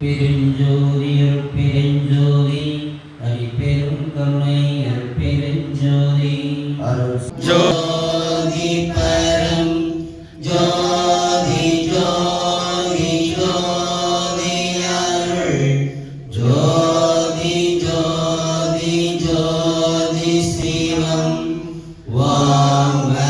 பெருஞ்சோதி பெருஞ்சோதி அரிபெரும் கருணை அருட்பெருஞ்சோதி. அருள் ஜோதி பரம் ஜோதி ஜோதி ஜோதி அருள். ஜோதி ஜோதி ஜோதி சிவம். வாங்க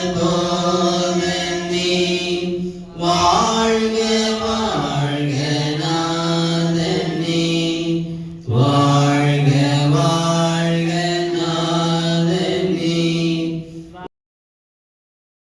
Santo.